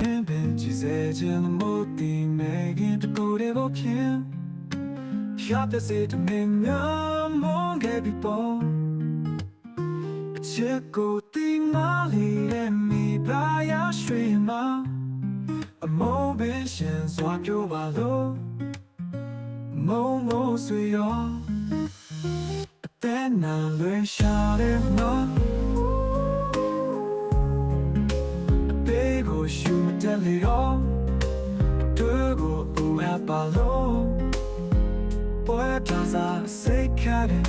偏偏记在这的目的，每个都够得我偏。飘的是的明亮，梦给比波。结果的哪里的米巴呀水吗？梦被线索就完了，梦我虽要，但那泪下的 ကိုရှူတယ်လေရောသူကိုဦးအပ်ပါလို့ပွဲတာစာစိတ်ခက်တယ်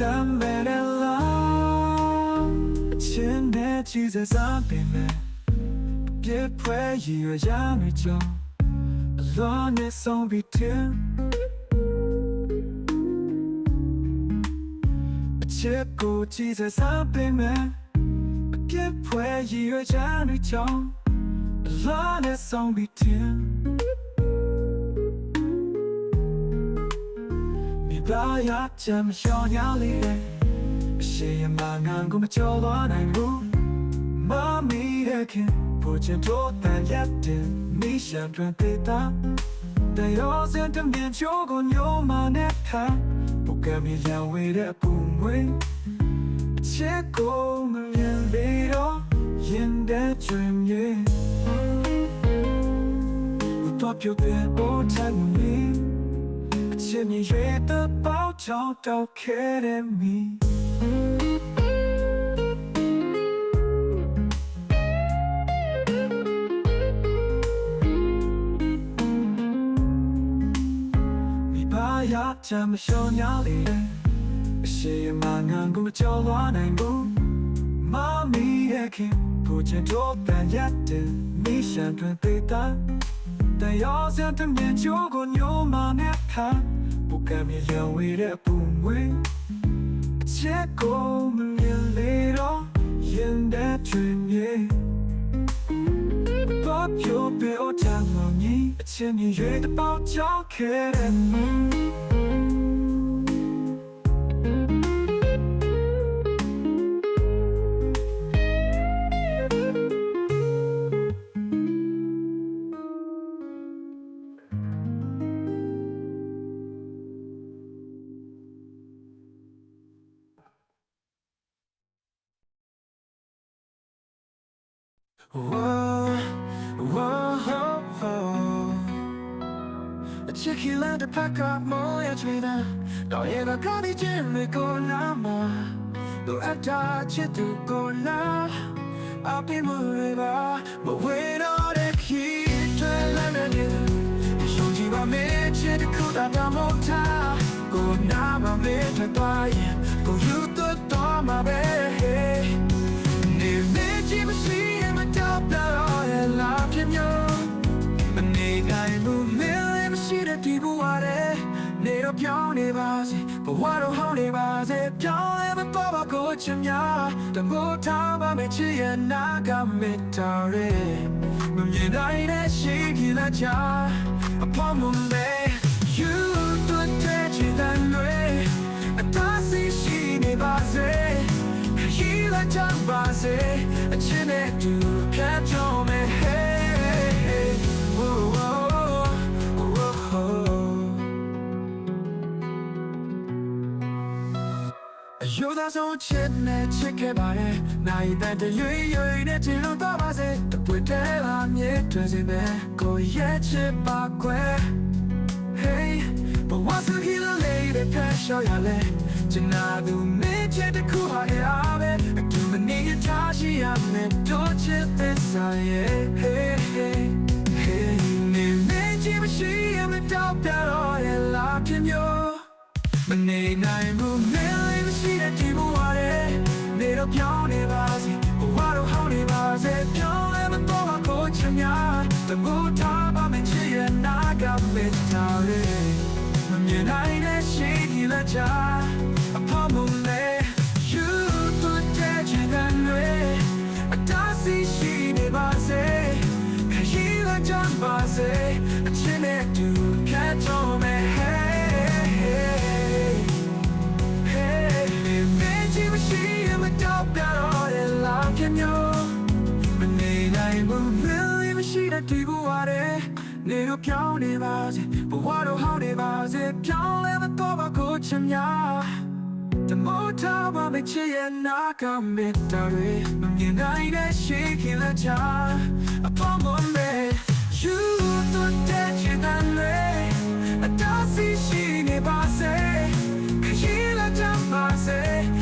တမ်းမဲတယ်လားအချင်းနဲ့ချီစစားပင်မယ်ပြည့်ဖွဲရရရမကြောင်းအလွန်နဲ့ဆုံးပြီးတင်အချစ်ကိုချီစစားပင်မယ် ပြည့်ဖွဲရည်ရွယ်ချမ်းတွေကြောင့်အလားနဲ့ဆောင်ပြီးတင်မိဘရချမ်းရှောင်းရလေးတဲ့အရှိအမငန်ကိုမချော်သွားနိုင်ဘူးမမီးရခင်ပိုချင်တော့တန်ရက်တင်မိရှံတွင်သေးတာแต่ยอเสียดำเดียนโชกุนโยมาแนบทางโปรแกรมยังเวรปุ่มเวเช็คโกมัน 眼的专业，我多表别我太努力。千年月的宝找到 Academy。你把牙这么小鸟里的，谁 ကိုချင်းတို့တန်ရက်တဲ့မိရှံတွင်သေးတာတယောစံတမင်ချိုးကိုညိုမနဲ့ဖန်ပုကမြေရဝေးတဲ့ပုံဝေးချက်ကိုမမြင်လေတော့ရင်တဲ့တွင်မြေဘာပြောပြောတမ်းမမြင်အချင်းမြေရဲ့တပေါက်ချောက်ခဲ့တဲ့ ချစ်ခင်လမ်းတစ်ဖက်ကမောရချွေတာတော့ရဲ့ကကားဒီချင်းလေးကိုနာမလိုအပ်တာချစ်သူကိုနာအပြင်းမရပါမဝေတော့တဲ့ခီထွက်လာနေတယ်ရှုံးကြည့်ပါမေးချစ်တခုတာတော့မဟုတ်တာကိုနာမမေးထွက်သွားရင်ကိုယူတော့တော့မှာပဲနေမေးချင်မရှိရင်မတော့တော့ရဲ့လာပြမျိုးမနေနိုင်ဘူး ရှိတဲ့ဒီဘဝရဲ့နေတော့ပြောင်းနေပါစေဘဝတော့ဟောင်းနေပါစေပြောင်းလဲမပေါ်ပါကိုချင်များတမိုးထားပါမယ်ချစ်ရဲ့နာကမေတ္တာရဲမမြင်နိုင်တဲ့ရှိကြည်လာချာအပေါ်မှာပဲ you do that you that way အသာစီရှိနေပါစေခရီးလာချပါစေအချင်းနဲ့တူဖြတ်ကျော်မယ် ရိုးသားဆုံးချစ်နဲ့ချစ်ခဲ့ပါတယ်နိုင်တဲ့တရွေ့ရွေ့နဲ့ချင်လို့တော့ပါစေတပွေတဲလာမြေတွေ့စင်ပဲကိုရဲ့ချစ်ပါခွဲ Hey ဘဝစကီလာလေးတဲ့ဖက်ရှော်ရလဲကျနာသူမင်းချစ်တခုဟာအားပဲအတူမနေထားရှိရမယ်တော့ချစ်သစ္စာရဲ့ Hey hey hey နေမင်းချစ်မရှိရမတော့တော့ရဲ့လာပြမျိုး နေနိုင်ဘူးမင်းလေးမရှိတဲ့ဒီဘဝရဲ့နေတော့ပြောင်းနေပါစေဘဝတော့ဟောင်းနေပါစေပြောင်းလဲမတော့ပါကိုချင်များတမိုးထားပါမချစ်ရဲ့နာကမေတ္တာရဲ့မမြင်နိုင်တဲ့ရှိကြီးလက်ချအဖေမလဲ you to take it and way အတားစီရှိနေပါစေခရီးလာကြပါစေအချင်းနဲ့ see him a dog that all in love can you? But need I move တဲ့ဒီဘဝရဲ့နေတော့ပြောင်းနေပါစေဘဝတော့ဟောင်းနေပါစေပြောင်းလဲမတော့ပါကိုချင်များတမိုးထားပါမချစ်ရဲ့နာကမေတ္တာတွေမမြင်နိုင်တဲ့ရှိခင်လက်ချအပေါ်မမဲ You to touch it and lay အတားစီရှိနေပါစေခရီးလာကြပါစေအချစ်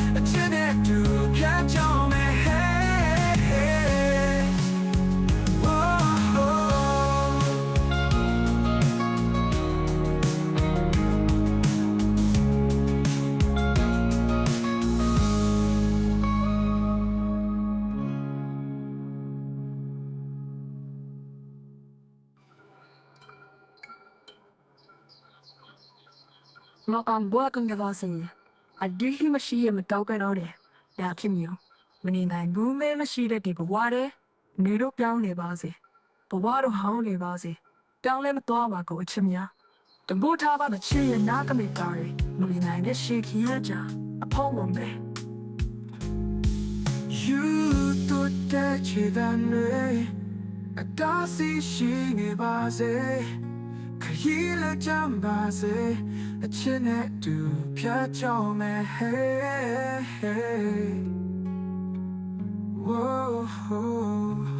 မအောင်ဘွားကငါပါစင်အဒီဟိမရှိရမတောက်ကတော့တယ်ဒါဖြစ်မျိုးမနေနိုင်ဘူးမဲမရှိတဲ့ဒီဘဝတဲ့နေတော့ပြောင်းနေပါစေဘဝတော့ဟောင်းနေပါစေတောင်းလဲမသွားပါကိုအချစ်များတမိုးထားပါမချစ်ရဲ့နာကမေတာရီမနေနိုင်တဲ့ရှိခရကြအဖောင်းမမဲ You to touch it and lay အတားစီရှိနေပါစေခရီးလာကြပါစေ အချစ်နဲ့တူဖြတ်ကြောင်းမယ် Hey, hey. Whoa.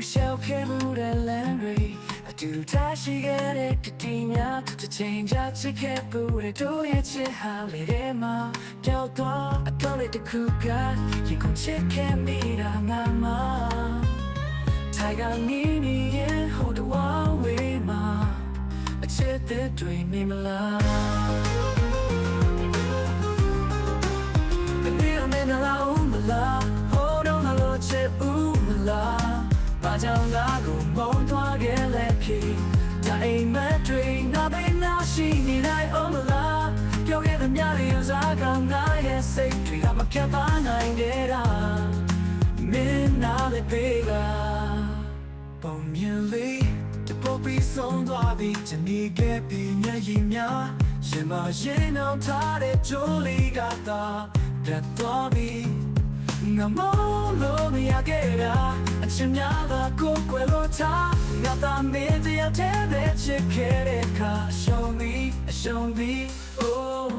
Do do shall care who the land ray I do tashi get it to tinya to change out to get booty do it shit how it ma tell to I told it to cook you can check me da mama Tiger ni ni yeah hold the one way ma I check the dream me la မနေမနေလာဦးမလားဟိုးတော့ငါလို့ချစ်ဦးမလားဘာ ကြောင့်ငါကိုမုန်းသွားခဲ့လဲဖြစ်ဒါအိမ်မက်တွေငါပဲနာရှိနေနိုင်အောင်မလားပြောခဲ့တဲ့မြတွေဥစားကငါရဲ့စိတ်တွေကမဖြတ်ပါနိုင်တဲ့တာမင်းနာလေပေးကပုံမြင်လေးတပုတ်ပြီးဆုံးသွားပြီချင်နေခဲ့ပြီးမျက်ရည်များရှင်မရင်အောင်ထားတဲ့ကြိုးလေးကသာတက်သွားပြီ ငါမလို့မရခဲ့တာအချင်များသာကိုယ်ကွယ်လို့ထားငါသာမင်းတရားတဲ့တဲ့ချစ်ခဲ့တဲ့အခါ show me show me oh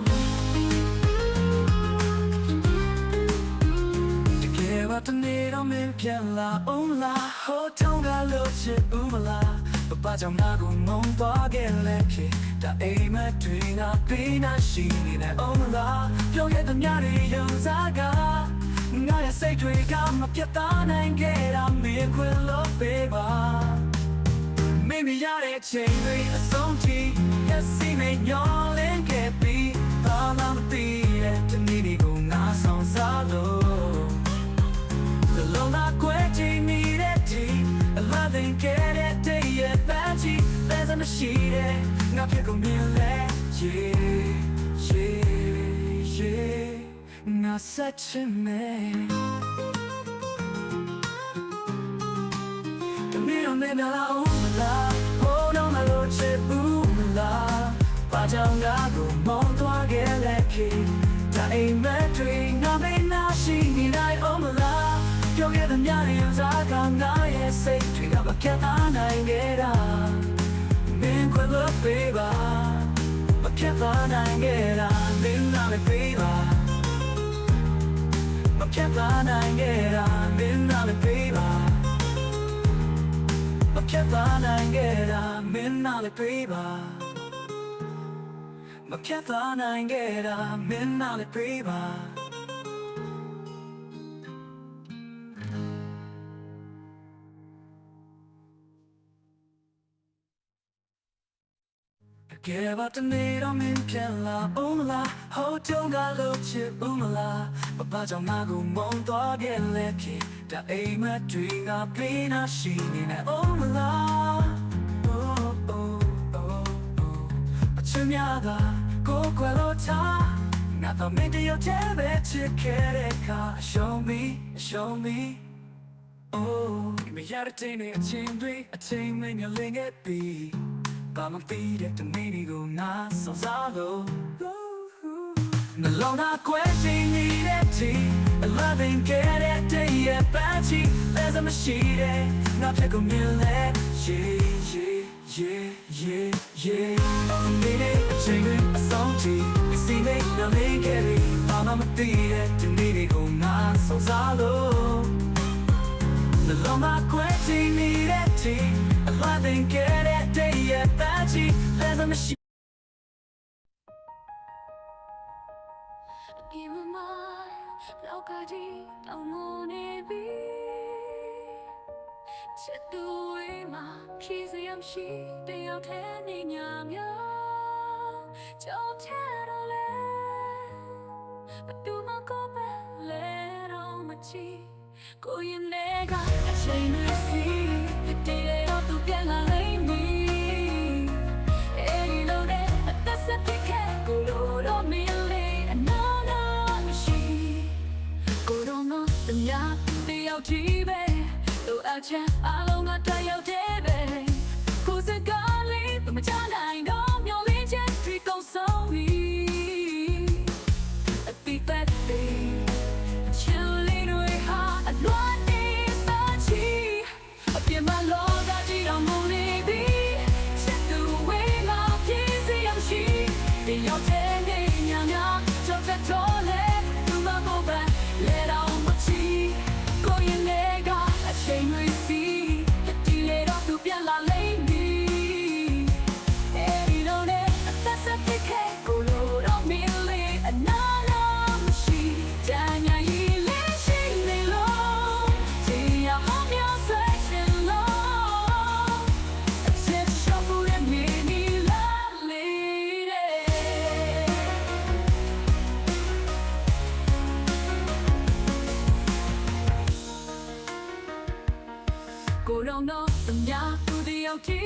တကယ်ပါတနေ့တော့မင်းပြန်လာအောင်လားဟိုတုန်းကလို့ချစ်ဦးမလားပပကြောင့်ငါကိုမုန်းသွားခဲ့လဲဖြစ်ဒါအိမ်မက်တွေငါပေးနာရှိနေတယ်အောင်လားပြောရတဲ့ညတွေရုံစားကငါရဲ့စိတ်တွေက မပြတ်သားနိုင်ခဲ့တာမင်းခွင်လို့ပေးပါမိမိရတဲ့ချိန်တွေအဆုံးထိရက်စီမညောလင်းခဲ့ပြီးဘာမှမသိတဲ့ဒီနေ့ဒီကိုငါဆောင်စားလို့ The long I quit နေတဲ့ဒီအလားတင်ခဲ့တဲ့တည်းရဲ့ပန်းချီလဲစမရှိတဲ့ငါဖြစ်ကုန်မြင်လဲ Yeah yeah yeah ငါဆက်ချင်မယ် တမီးတော့နေမလားဦးမလားဟိုးတော့မလို့ချစ်ဘူးမလားဘာကြောင့်ငါကိုမောင်းသွားခဲ့လဲခင်ဒါအိမ်မက်တွေငါမေးနာရှိနေနိုင်အောင်မလားပြောခဲ့တဲ့ညတွေဥစားကငါရဲ့စိတ်တွေကမပြတ်သားနိုင်ခဲ့တာမင်းခွင့်လို့ပေး ပါမပြတ်သားနိုင်ခဲ့တာမင်းနာမပေးပါမပြတ်သားနိုင်ခဲ့တာမင်းနာမပေးပါမပြတ်သားနိုင်ခဲ့တာမင်းနာမပေးပါမပြတ်သားနိုင်ခဲ့တာမင်းနာမပေး ကယ်ပါတနေ့တော့မင်းပြန်လာဦးမလားဟိုတုန်းကလို့ချစ်ဦးမလားဘဘာကြောင့်ငါကိုမုန်းသွားခဲ့လဲဖြစ်ဒါအိမ်မက်တွေငါပေးနာရှိနေနေဦးမလား Oh oh oh oh အချင်များသာကိုယ်ကွယ်လို့ထားငါတော့မင်းတယောက်တည်းပဲချစ်ခဲ့တဲ့ car show me show me oh မရတဲ့ချိန်တွေအချိန်တွေအချိန်မင်းရလင်းခဲ့ပြီ ဘာမှပြီးတဲ့တနေ့တွေကိုငါစောစားလို့နှလုံးသားကွဲချင်နေတဲ့ tea I love and get it day ရဲ့ပန်းချီလဲစမရှိတဲ့ငါဖြစ်ကုန်မြင်လဲ yeah yeah yeah yeah yeah ဒီနေ့အချိန်တွေအဆုံးထိစီနေရလင်းခဲ့ပြီဘာမှမသိတဲ့ဒီနေ့တွေကိုငါစောစားလို့ The long I quit needed tea I love and get it day yeah patchy as a machine ဒီမမလောက်ကကြီးတောင်းမနေပြီချစ်သူဝေးမှာဖြည့်စရာမရှိတယောက်တည်းနေညာများကြောက်ထဲတော့လေဘယ်သူမှကိုပဲလဲတော့မချီကိုရင်လေးကအချိန်နဲ့စီတည်တယ် no, the ya, the out TV. Do a chat, I long got the out TV. Who's a golly, but my child, I know, your legend, trick on so me. A big bad thing. Chilling way hard, I want it, but she. Up in my lord, I did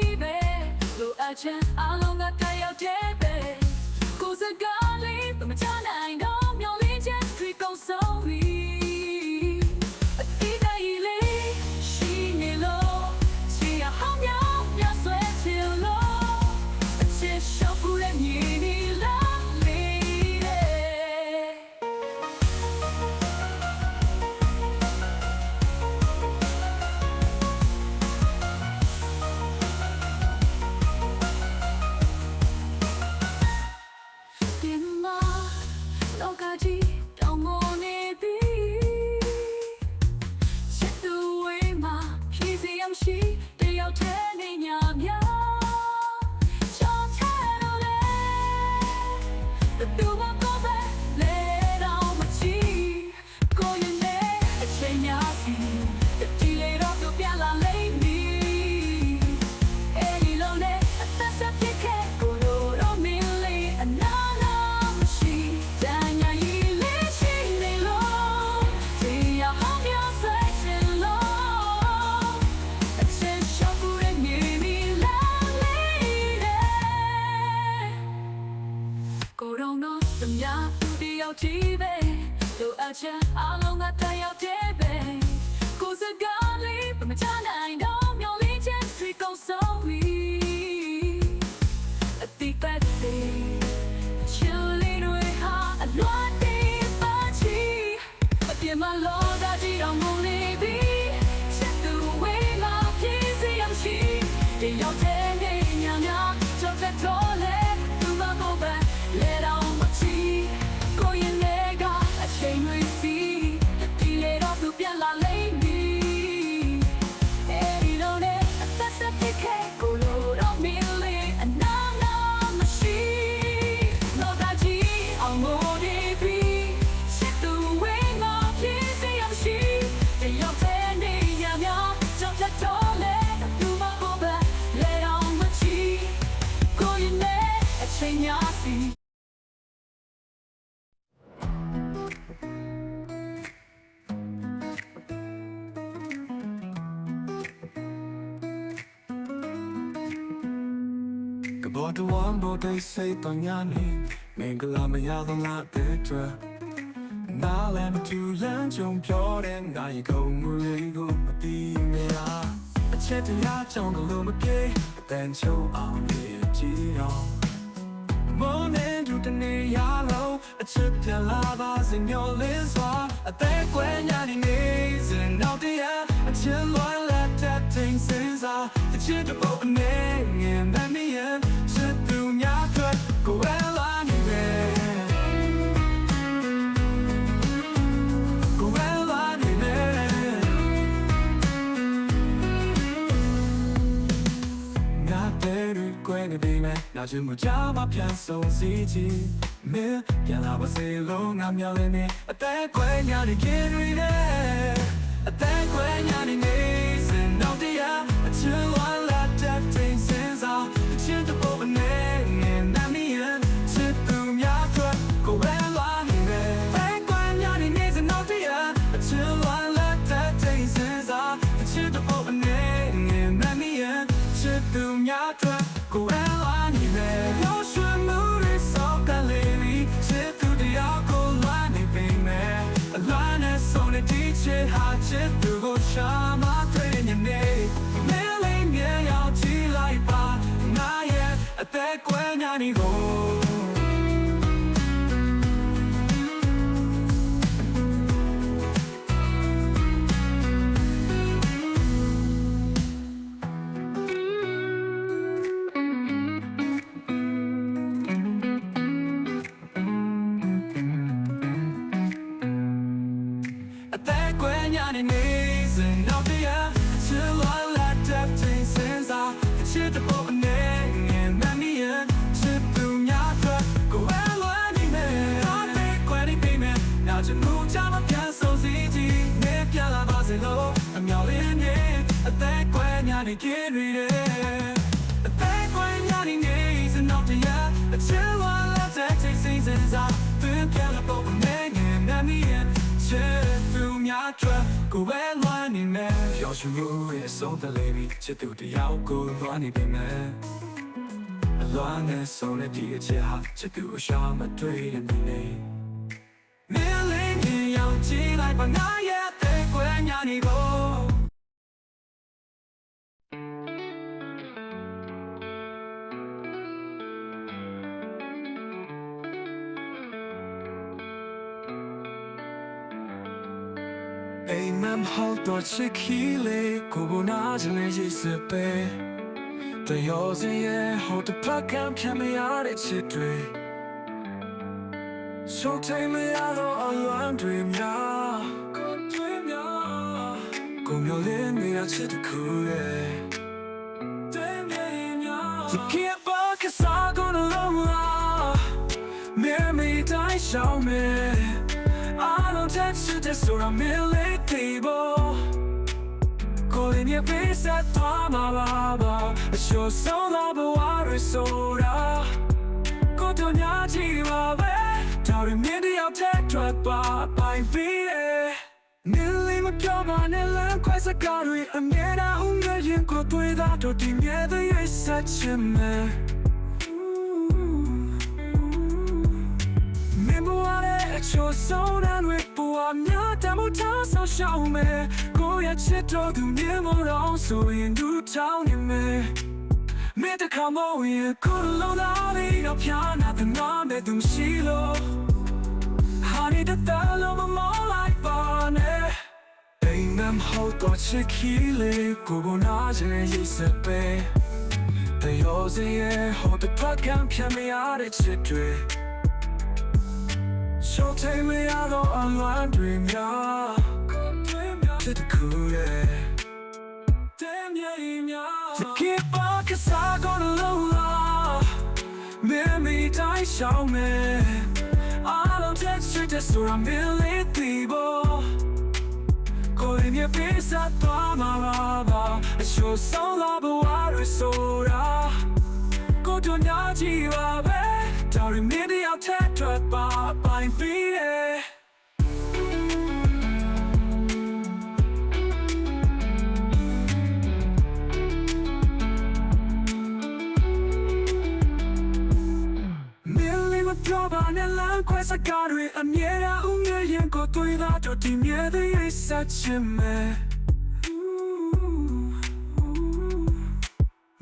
the OTV. Look at you, I long got the OTV. Go the golly, but my time I know, your legend, ဘယ် But yeah, my lord, I did on ဘောတဝမ်ဘောတိတ်စိတ်တော်ညာနေမင်္ဂလာမရသလားတဲ့အတွက်ငါလည်းမတူလမ်းကြုံပြောတဲ့ငါရဲ့ကုန်မှုလေးကိုမသိမရအချက်တရားကြောင့်လို့မပြေအတန်ချုံအောင်လေးကြည့်တော့မောနဲ့ဒူတနေရလို့အချက်ပြလာပါစေမျောလင်းစွာအသက်ကွယ်ညာနေနေစင်နောက်တရားအချက်လွန်လက်တဲ့တင်စင်စားအချက်တော့အနေငယ်မမီရ င်စတူညာထွက်ကိုယ်လာနေတယ် Go well on in there ငါတဲ့ရကွယ်နေပြီမဲ့နာချင်မကြမှာပြန်ဆုံးစီချီမင်းပြန်လာပါစေလို့ငါမျှော်လင့်နေအသက်ကွယ်ညာနေခင်ရီတဲ့အသက်ကွယ်ညာနေနေစင်တော့တရားအချစ်ဝါ ကွ မယ်ပျော်ရွှင်မှုရဲ့ဆုံးသက်လေးပြီးချစ်သူတယောက်ကိုလွမ်းနေပြီမယ်အလွမ်းနဲ့ဆုံးတဲ့ဒီအချက်ဟာချစ်သူအရှာမတွေ့တဲ့နေနေမင်းလေးမြင်ရောက်ကြည့်လိုက်ပါငါရဲ့တဲ့ကွယ်ညာနေကို မ်ဟောက်တော့ချစ်ခီလေးကိုကိုနာချင်နေရစ်စပဲတယောစင်ရဲ့ဟိုတပတ်ကံဖြတ်မရတဲ့ချစ်တွေဆိုထိန်မရတော့အလွမ်းတွေများကိုတွေများကိုမျိုးလေးနေရချစ်တခုရဲ့တဲ့မြေများဒီကေပါကစားကုန်လုံး လားမဲမေတိုင်းရှောင်းမဲ I don't touch you, just so I'm really table. Calling your face at Mama Baba. I show so love, but water soda. Go to Nyaji Babe. Tell me the out tech truck, but I be it. Millie McComa, Nella, quite a gallery. I'm yet a hunger, you go to that, or together, you're such a man. မင်းဘဝရဲ့အချို့ဆုံးတဲ့တွေဘဝများတမှုထားဆောင်ရှောက်မယ် ကိုယ့်ရဲ့ချစ်တော်သူမြင်မို့တော့ဆိုရင်ဒူထောင်းနေမယ်မင်းတခါမို့ရင်ကိုယ်လုံးသားလေးတော့ဖြာနာတဲ့ငါမဲ့သူရှိလို့ Honey the dollar more like bonnet အိမ်မမ်ဟောတော့ချစ်ခီလေးကိုကိုနာချင်ရဲ့ရေးစပဲတ ယောစရဲ့ဟောတဲ့ပတ်ကံဖြတ်မရတဲ့ချစ်တွေ So take me out on one dream, yeah. To the cool, yeah. Damn, yeah, yeah. To keep on, cause I gonna lose. Maybe die, show me. I don't touch you, just so I'm really people. Calling your face at my baba. I show some love, but water soda. Go to Naji, baby. Sorry, maybe I'll take that ခွဲစကားတွေအမြဲတမ်းဦးမြဲရင်ကိုတွေးတာတော့ဒီမြဲတဲ့ရိတ်ဆက်ခြင်းပဲ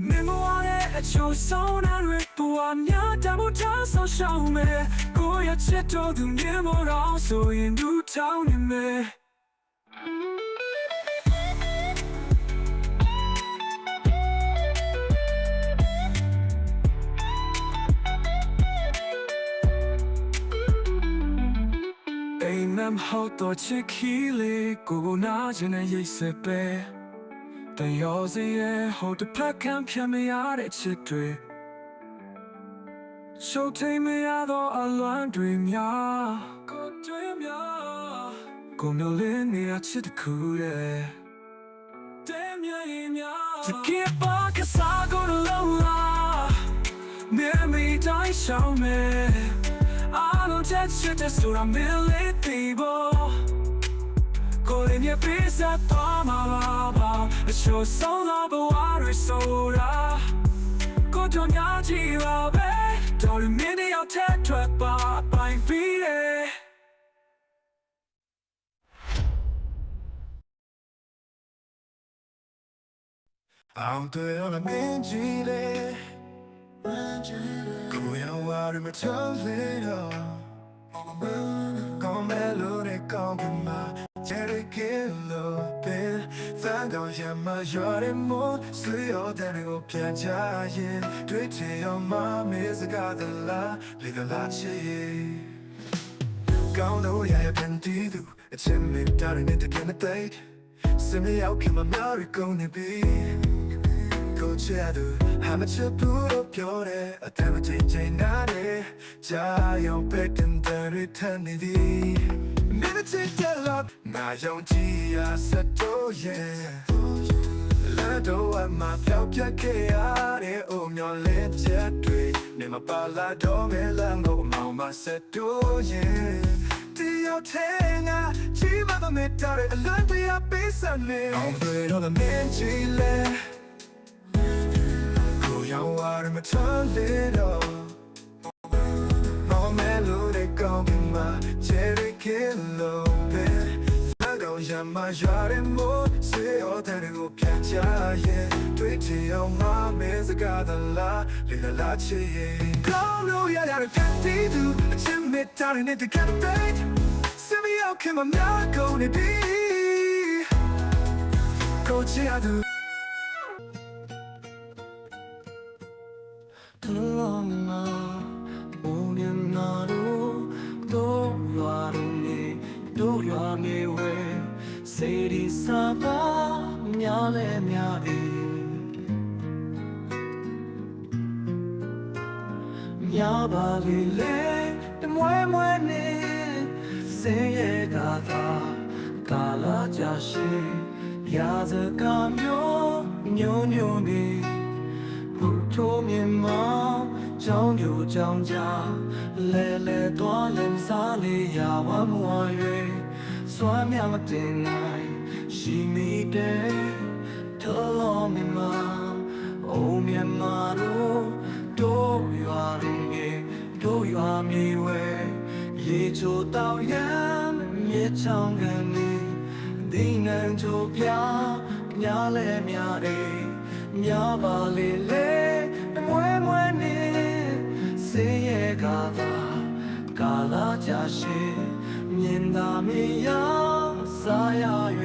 မင်းမဝါတဲ့အချိုးဆုံးတဲ့တွေပူအများတမို့ချဆောင်းရှောင်းမယ်ကိုရချစ်တော်သူမြင်မတော့ဆိုရင်ဒူထောင်းနေမယ် မ်မမ်ဟောတော့ချစ်ခီလေးကိုကိုနာချင်တဲ့ရိတ်စက်ပဲတန်ရောစရဲ့ဟိုတစ်ဖက်ခံဖြတ်မရတဲ့ချစ်တွေရှုပ်ထိန်မရတော့အလွမ်းတွေများကိုတွေများကိုမျိုးလေးနေရချစ်တခုရဲ့တဲမြ don't touch it, just so I'm really people. Calling your piece at my baba. A show so long, but water is soda. Go to Nyaji, Rabe. Don't mini out tech truck, but by feet. I'm doing on a mingy. ကို ယ်ဝါရမချမ်းသေးတော့ကောင်းမဲလို့နဲ့ကောင်းကင်မှာချဲရကလို့ပဲသံတော်ရမရော်ရမို့ဆွေရောတဲ့ကိုပြန်ချရင်တွေ့ချင်ရောမမေးစကားတလားလေကလာချေကောင်းတော့ရရပန်တီသူအချင်းမတာရနေတဲ့ကနေစမရောက်ခင်မများရကုန်နေပြီကို ချရသူဟာမချဘူးလို့ပြောတယ်အတမချင်းချင်းနားတယ်ကြာရောပဲတင်တဲ့ရထနေသည်မင်းချစ်တဲ့လောက်ငါယုံကြည်ရစတော့ရဲ့လာတော့အမပြောက်ပြက်ခဲ့ရတဲ့အုံမျောလက်ချက်တွေနေမပါလာတော့မဲလမ်းကိုမောင်မဆက်တော့ရဲ့တယောက်ထဲငါချီးမမမေတ္တာရဲ့အလံပြပေးစမ်းနေအောင်တွေတော့မင်းချီလဲ ကိုရောင်ဝါရမထမ်းလေတော့မောင်မဲလို့တဲ့ကောင်းကင်မှာချယ်ရီကင်လို့ပဲသံကောင်ရမရတဲ့မို့စေရောတဲ့ကိုပြန်ချရဲ့တွေ့ချင်အောင်မမဲစကားတလားလေလာချေကောင်းလို့ရရ ရပါလေလေတမွဲမွဲနေစင်ရဲ့ကသာကာလာကြရှိရာဇကမျိုးမျိုးမျိုးနေဘုထိုးမြင်မောင်းချောင်းကြိုချောင်းကြလဲလဲသွားလင်စားလေရာဝမွာ၍စွမ်းမြမတင်နိုင်ရှိမိတယ်ထလုံးမြင်မောင်း Oh, mi amaro, tu mi ရွာမြေဝဲရေချိုတောင်ရမ်းမြေချောင်းကနေဒီနန်ချိုပြညားလဲများအေးများပါလေလေမွဲမွဲနေစေရကသာကာလာကြရှိမြင်သာမရစားရ၍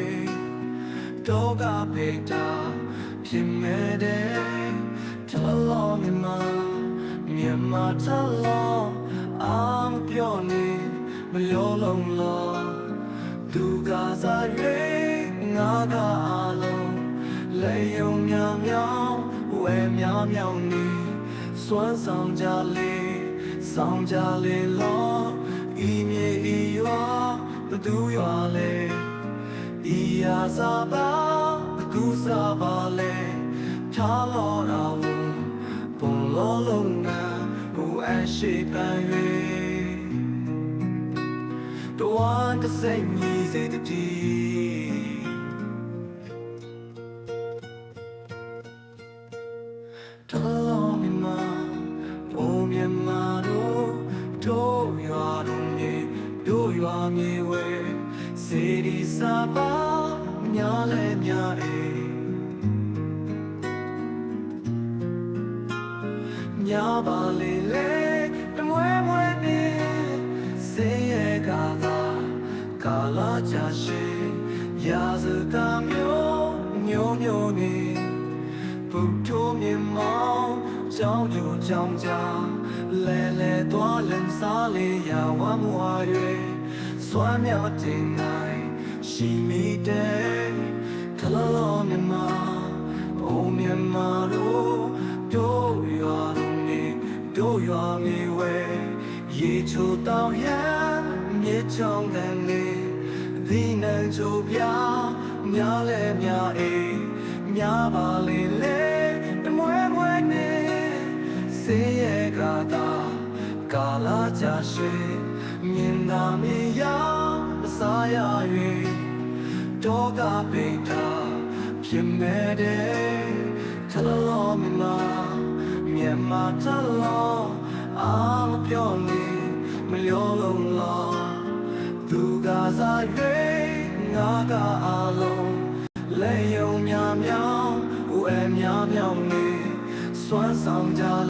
တော့ကပေတာဖြစ်မဲ့တဲ့ထလောမြမမြမထလောအာ မပြောနေမလောလုံးလောသူကစား၍ငါကအလုံးလေယုံမြောင်မြောင်ဝဲမြောင်မြောင်နေစွမ်းဆောင်ကြလေဆောင်ကြလေလောဤမြေဤရွာဘသူရွာလေဤရာစာပါဘသူစာပါလေထားလောတော်ပုံလောလုံးနာဟိုအရှိပ န်၍တော်ကစိတ်မြည်စေတည်း တို့ရွာမြေဝဲရေချိုတောင်ရန်မြေချောင်းကန်နေဒီနန်ချိုပြများလဲများအေးများပါလေလေတမွဲမွဲနေစေရကတာကာလာကြရှိမြင်သာမြေရောက်မစားရ၍တောကပိတ်တာဖြ စ်မဲ့တဲ့ထလလောမြမမြန်မာထလောအားပြောနေမလျောလုံးလောသူကစား၍ငါကအားလုံးလဲယုံများများဦးအများများနေစွမ်းဆောင်ကြ